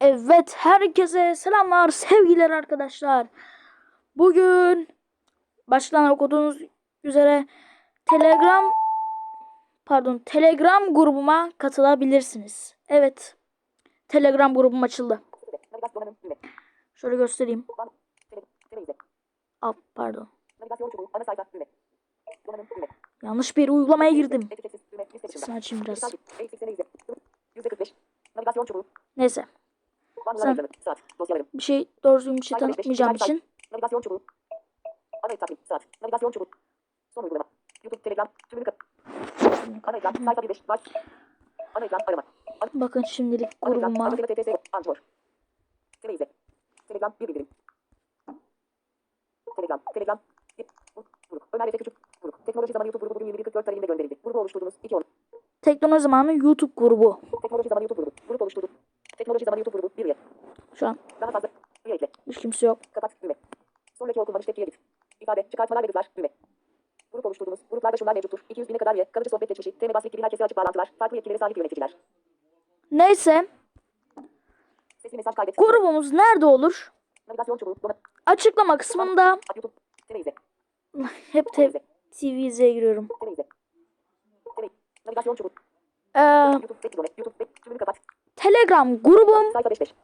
Evet, herkese selamlar, sevgiler arkadaşlar. Bugün baştan okuduğunuz üzere Telegram pardon, Telegram grubuma katılabilirsiniz. Evet. Telegram grubum açıldı. Şöyle göstereyim. Al, pardon. Yanlış bir uygulamaya girdim. Sesini açayım biraz. Navigasyon çubuğu. Neyse. Sen-. Saat. Dosyalarım. Bir şey doğru düzgün bir şey tanıtmayacağım için. Navigasyon çubuğu. Ana takvim. Saat. Navigasyon çubuğu. Son uygulama. YouTube, Telegram, tümünü kat. Ana ekran. Sayfa 1 5. Baş. Ana ekran. Arama. Bakın şimdilik ekran. grubuma Ana telefon, TTS. Televize. Telegram. Bir bildirim. Telegram. Telegram. Grup. Ömer Efe Küçük. Grup. Teknoloji zamanı YouTube grubu bugün 21.44 tarihinde gönderildi. Grubu oluşturdunuz. 2 10. Teknoloji Zamanı YouTube grubu. Teknoloji zamanı YouTube grubu. Grup oluşturduk. Teknoloji zamanı YouTube grubu. Bir üye. Şu an Daha fazla. Üye ekle. hiç kimse yok. Kapat. Düğme. Sonraki okunmamış tepkiye git. İfade. Çıkartmalar ve gıdlar. Düğme. Grup oluşturdunuz. Gruplarda şunlar mevcuttur. 200 bine kadar üye. Kalıcı sohbet geçmişi. Tema basmak gibi herkese açık bağlantılar. Farklı yetkileri sahip yöneticiler. Neyse. Sesli mesaj kaydet. Grubumuz nerede olur? Navigasyon çubuğu. Donat. Açıklama kısmında YouTube. Televize. hep te- TV'ye giriyorum. Televize. Tele. Navigasyon çubuğu. Ee. Telegram grubum Sayfa 5 5.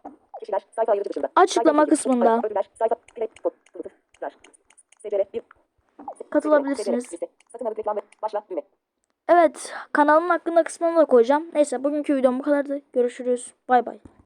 Kişiler. Sayfa ayırıcı dışında. Açıklama kısmında. Sayfa ödüller. Sayfa. Play. Kod. Sınıflar. SCR. 1. Katılabilirsiniz. Evet kanalımın hakkında kısmını da koyacağım. Neyse bugünkü videom bu kadardı. Görüşürüz. Bay bay.